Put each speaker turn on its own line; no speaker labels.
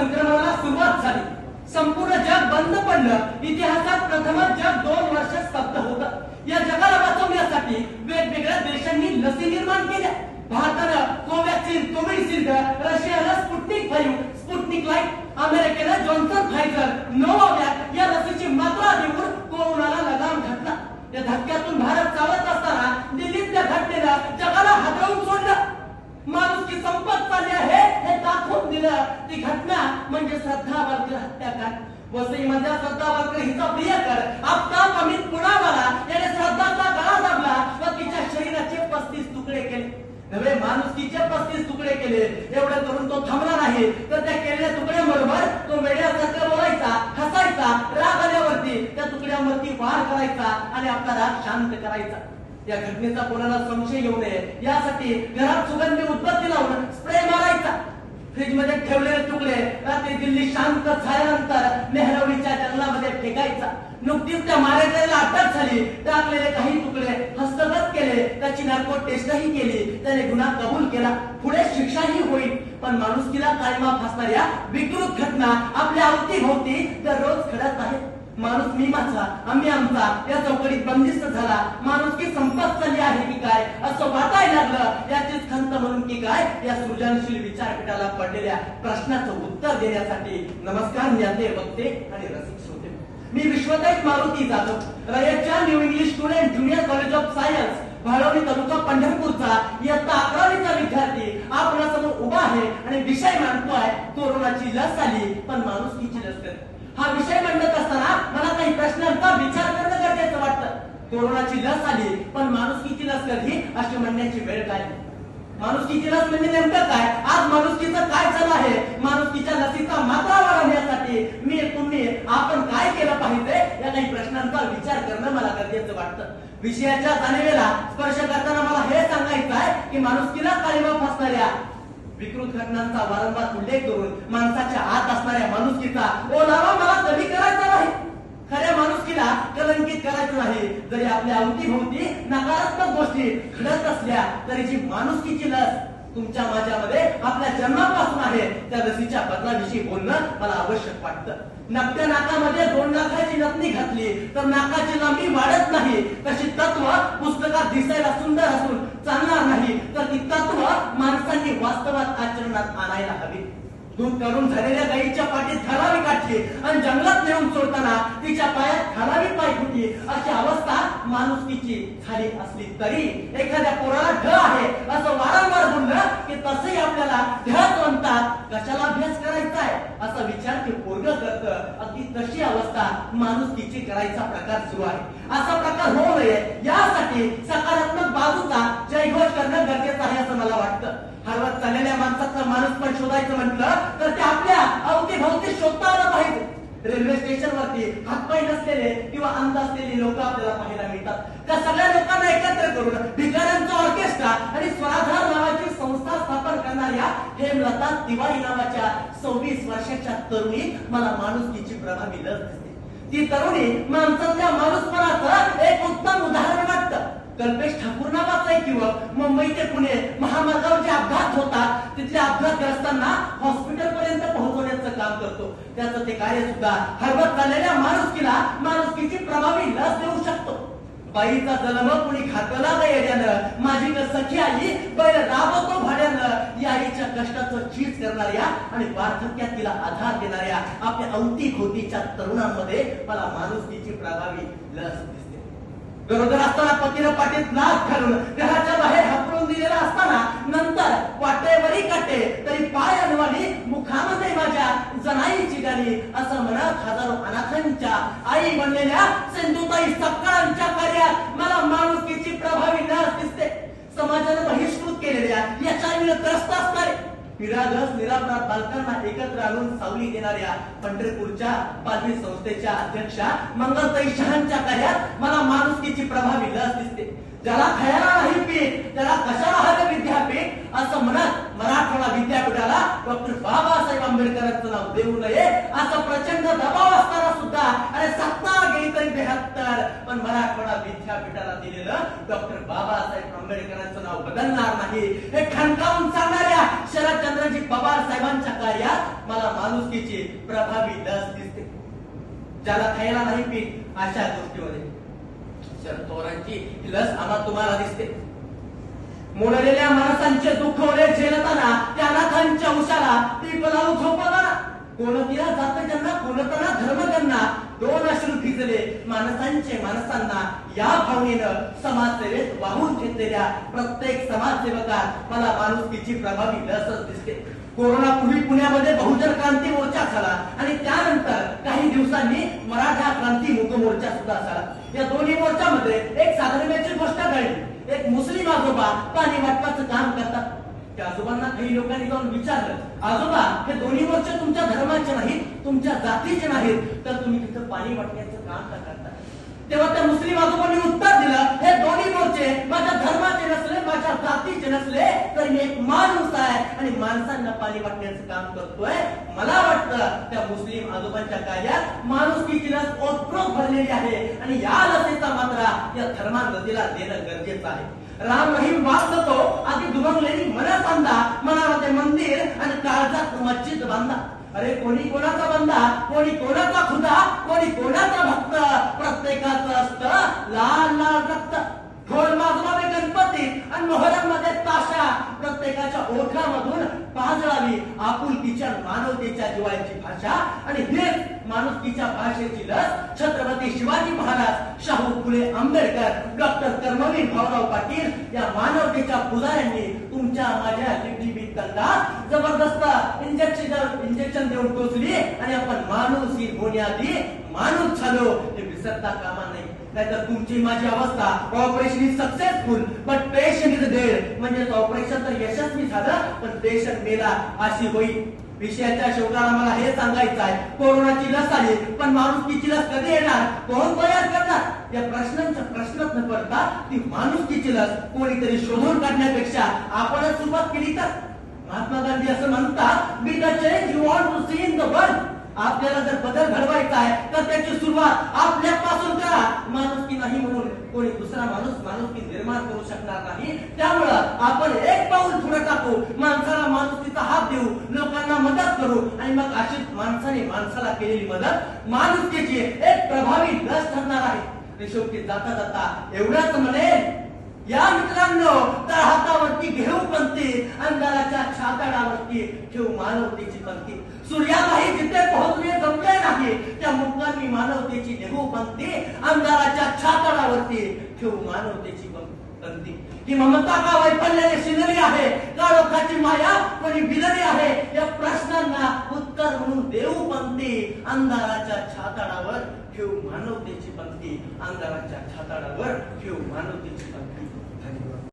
संक्रमणाला सुरुवात झाली. संपूर्ण जग बंद पडलं. इतिहासात प्रथमच जग दोन वर्ष स्तब्ध होत. या जगाला वाचवण्यासाठी वेगवेगळ्या देशांनी लसी निर्माण केल्या. भारतानं कोवॅक्सिन कोविडशिल्ड रशियाला स्पुटनिक फाईव्ह स्पुटनिक लाइट अमेरिकेला जॉन्सन फायझर नोवावॅक या लसीची मात्रा देऊन कोरोनाला लगाम घातला. या धक्क्यातून भारत चालत असताना दिल्लीतल्या घटनेला जगाला हादरवून सोडलं. माणूस की संपत चालली आहे. हे दाखवून दिलं ती घटना म्हणजे श्रद्धा वारकर हत्याकांड. वसईमधल्या श्रद्धा वारकर हिचा प्रियकर आफताब अमित पुणावाला याने श्रद्धाचा गळा दाबला व तिच्या शरीराचे पस्तीस तुकडे केले. नव्हे माणुसकीचे पस्तीस तुकडे केले. एवढं करून तो थांबला नाही. तर त्या केलेल्या तुकड्यांबरोबर तो वेड्यासारखं बोलायचा हसायचा राग आल्यावरती त्या तुकड्यांवरती वार करायचा आणि आपला राग शांत करायचा. या घटनेचा कोणाला संशय येऊ नये. यासाठी घरात सुगंधी उत्पत्ती लावून स्प्रे मारायचा. फ्रीजमध्ये ठेवलेले तुकडे रात्री दिल्ली शांत झाल्यानंतर मेहरवणीच्या जंगलामध्ये फेकायचा. नुकतीच त्या मारेकऱ्याला अटक झाली. टाकलेले काही तुकडे हस्तगत केले. त्याची नार्को टेस्टही केली. त्याने गुन्हा कबूल केला. पुढे शिक्षाही होईल. पण माणुसकीला कायमा फासणाऱ्या विकृत घटना आपल्या अवतीभोवती दररोज घडत आहेत. माणूस मी माझा आम्ही आमचा. या चौकडीत बंदिस्त झाला. माणूस की संपत चालली आहे की काय? असं वाटायला लागलं. याचीच खंत म्हणून की काय? या सृजनशील विचारपीठाला पडलेल्या प्रश्नाचं उत्तर देण्यासाठी नमस्कार ज्ञाते वक्ते आणि रसिक श्रोते. मी विश्वदैत Maruti Jadhav. रयतच्या new English student junior college of science Bhalwani तालुका पंढरपूरचा. इयत्ता अकरावीचा विद्यार्थी. आपणासमोर उभा आहे आणि विषय मांडतोय. कोरोनाची लस आली पण माणुसकीची लस हा कोरोनाची लस आली पण माणूस किती लस कधी? अशी म्हणण्याची वेळ काय माणुसकीची लस म्हणजे नेमकं काय? आज माणुसकीचं काय चालू आहे? माणुसकीच्या लसीचा मात्रा वाढवण्यासाठी मी तुम्ही आपण काय केलं पाहिजे? या काही प्रश्नांचा विचार करणं मला गरजेचं वाटतं. विषयाच्या जाणीवेला स्पर्श करताना मला हे सांगायचं आहे की माणुसकीला काळीमा फसणाऱ्या विकृत घटनांचा वारंवार उल्लेख करून माणसाच्या आत असणाऱ्या माणुसकीचा ओलावा मला कमी करायचा नाही खऱ्या माणुसकीला कलंकित करायचं नाही जरी आपल्या अवतीभोवती नकारात्मक गोष्टी घडत असल्या तरी जी माणुसकीची लस तुमच्या माझ्यामध्ये आपल्या जन्मापासून आहे त्या लसीच्या बदलाविषयी बोलणं मला आवश्यक वाटतं. नकट्या नाकामध्ये दोन नाकाची नथनी घातली तर नाकाची लांबी वाढत नाही. तशी तत्व पुस्तकात दिसायला सुंदर असून चालणार नाही. तर ती तत्व माणसांनी वास्तवात आचरणात आणायला हवी. दूध करून झालेल्या गाईच्या पाठीत घालावी काढली आणि जंगलात नेऊन सोडताना तिच्या पायात घालावी पाय फुटली. खाली असली तरी एखाद्या पोराला ढ आहे. असं वारंवार बोललं की तसंही आपल्याला ढच म्हणतात कशाला अभ्यास करायचा आहे असा विचार ते पोरग करत. अगदी तशी अवस्था माणुसकीची करायचा प्रकार सुरू आहे. असा प्रकार होऊ नये. यासाठी सकारात्मक बाजूचा जयघोष करणं गरजेचं आहे असं मला वाटतं. हरवत चाललेल्या माणसाचा माणूस पण शोधायचं म्हटलं तर ते आपल्या अवतीभोवती शोधता आलं पाहिजे. रेल्वे स्टेशन वरती हातपाय नसलेले किंवा अंध असलेले लोक आपल्याला पाहायला मिळतात. त्या सगळ्या लोकांना एकत्र करून भिकाऱ्यांचा ऑर्केस्ट्रा आणि स्वराधार नावाची संस्था स्थापन करणाऱ्या हेमलता तिवारी नावाच्या सव्वीस वर्षाच्या तरुणी मला माणुसकीची प्रभावी लस दिसते. ती तरुणी माणसातल्या माणूसपणाचं एक उत्तम उदाहरण वाटतं. कल्पेश ठाकूर नावाचा एक युवक मुंबई ते पुणे महामार्गावर जे अपघात होतात तिथले अपघातग्रस्तांना हॉस्पिटल पर्यंत पोहोचवण्याचं काम करतो. त्याचं ते कार्य सुद्धा हरवत चाललेल्या माणुसकीला माणुसकीची प्रभावी लस देऊ शकतो. बाईचा जन्म कुणी खातला नाही येण्यानं माझी सखी आई बैल राबवतो भाड्यानं. या आईच्या कष्टाचं चीज करणाऱ्या आणि पार्थक्यात तिला आधार देणाऱ्या आपल्या अवतीभोवतीच्या तरुणांमध्ये मला माणुसकीची प्रभावी लस दिसते. गरोदर असताना पतीनं पाठीत नाक घालून घराच्या बाहेर हपळून दिलेला असताना नंतर वाटेवरी काटे तरी पाय अनवाणी मुखामध्ये माझ्या जनाईची गाणी असं म्हणत हजारो अनाथांच्या आई बनलेल्या सिंधुताई सकाळांच्या कार्यात मला माणुसकीची प्रभावी नाच दिसते. समाजाने बहिष्कृत केलेल्या याच्या त्रस्त असणारे निरागस निरापराध बालकांना एकत्र आणून सावली देणाऱ्या पंढरपूरच्या पालवी संस्थेच्या अध्यक्षा मंगलताई शहांच्या कार्यात मला प्रभावी लस दिसते. ज्याला खायला नाही पीठ त्याला कशाला हवे विद्यापीठ असं म्हणत मराठवाडा विद्यापीठाला डॉक्टर बाबासाहेब आंबेडकरांचं नाव देऊ नये असं प्रचंड दबाव असताना सुद्धा अरे सत्ता गेली तरी बेहत्तर. पण मराठवाडा विद्यापीठाला दिलेलं डॉक्टर बाबासाहेब आंबेडकरांचं नाव बदलणार नाही. हे खणकावून सांगणाऱ्या शरदचंद्रजी पवार साहेबांच्या कार्यात मला माणुसकीची प्रभावी लस दिसते. ज्याला खायला नाही पीठ अशा गोष्टीमध्ये. शरद पवारांची लस आम्हाला तुम्हाला दिसते. मोडलेल्या माणसांचे दुखवले झेलताना त्या नाथांच्या उशाला ती लावून झोपताना कोणतीला जात त्यांना कोणताना धर्म त्यांना. दोन अश्रू भिजले माणसांचे माणसांना. या भावनेनं समाजसेवेत वाहून घेतलेल्या प्रत्येक समाजसेवकात मला माणुसकीची प्रभावी लसच दिसते. कोरोना पूर्वी पुण्यामध्ये बहुजन क्रांती मोर्चा झाला आणि त्यानंतर काही दिवसांनी मराठा क्रांती मुक मोर्चा सुद्धा झाला. या दोन्ही मोर्चामध्ये एक साधारणची गोष्ट घडली एक मुस्लिम आजोबा पाणी वाटपाचं काम करतात. त्या आजोबांना काही लोकांनी जाऊन विचारलं आजोबा हे दोन्ही मोर्चे तुमच्या धर्माचे नाहीत तुमच्या जातीचे नाहीत तर तुम्ही तिथं पाणी वाटण्याचं काम का करता. तेव्हा त्या मुस्लिम आजोबांनी उत्तर दिलं हे दोन्ही मोर्चे माझ्या धर्माचे नसले माझ्या जातीचे नसले तर मी एक माणूस आहे आणि माणसांना वाटण्याचं काम करतोय. मला वाटतं त्या मुस्लिम आजोबांच्या कार्यात माणुसकीची लस ओतप्रोत भरलेली आहे. आणि या लसीचा मात्रा या धर्मांगतीला देणं गरजेचं आहे. राम रहीम वाचतो आधी दुभंगलेली मनात बांधा मनामध्ये मंदिर आणि काळजात मस्जिद बांधा. अरे कोणी कोणाचा बंदा कोणी कोणाचा खुदा? कोणी कोणाचा भक्त? प्रत्येकाचं असतं लाल लाल रक्त. ढोल वाजवावे गणपती आणि मोहरममध्ये ताशा. प्रत्येकाच्या ओठामधून असावी आपुलकीच्या मानवतेच्या जिवाळ्याची भाषा आणि हेच माणुसकीच्या भाषेची लस छत्रपती शिवाजी महाराज शाहू फुले आंबेडकर डॉक्टर कर्मवीर भाऊराव पाटील या मानवतेच्या पुजाऱ्यांनी तुमच्या माझ्या लिपलिपित दंडात जबरदस्त इंजेक्शन इंजेक्शन देऊन टोचली आणि आपण माणूस ही होण्याआधी माणूस झालो. हे विसरता कामा नाही नाहीतर तुमची माझी अवस्था ऑपरेशन इज सक्सेसफुल बट म्हणजेच ऑपरेशन तर यशस्वी झालं पण देश मेला अशी होईल विषयाच्या शेवटाला मला हे सांगायचं आहे कोरोनाची लस आली पण माणुसकीची लस कधी येणार? कोण तयार करणार? या प्रश्नांचा प्रश्नच न पडता ती माणुसकीची लस कोणीतरी शोधून काढण्यापेक्षा आपणच सुरुवात केली तर. महात्मा गांधी असं म्हणतात be the change you want to see in the world आपल्याला जर बदल घडवायचा आहे तर त्याची सुरुवात आपल्यापासून करा. माणुसकी नाही म्हणून. कोणी दुसरा माणूस माणुसकी निर्माण करू शकणार नाही. त्यामुळं आपण एक पाऊल पुढे टाकू. माणसाला माणुसकीचा हात देऊ. लोकांना मदत करू. आणि मग अशी माणसाने माणसाला केलेली मदत माणुसकीची एक प्रभावी लस ठरणार आहे. आणि शेवटी जाता जाता एवढंच म्हणेल या मित्रांनो तर हातावरती घेऊ पंक्ती अंधाराच्या छाताडावरती ठेवू मानवतेची पंक्ती. सूर्याबाई जिथे पोहोचले जमले नाही त्या मुक्कामी मानवतेची नेहू पंक्ती अंधाराच्या छाताडावरती ठेवू मानवतेची पंक्ती. ही ममता का वैफल्याने शिनरी आहे? का लोकांची माया कोणी बिलरी आहे? या प्रश्नांना उत्तर म्हणून देऊ पंक्ती अंधाराच्या छाताडावर ठेवू मानवतेची पंक्ती आमदारांच्या छाताडावर ठेवू मानवतेची पंक्ती.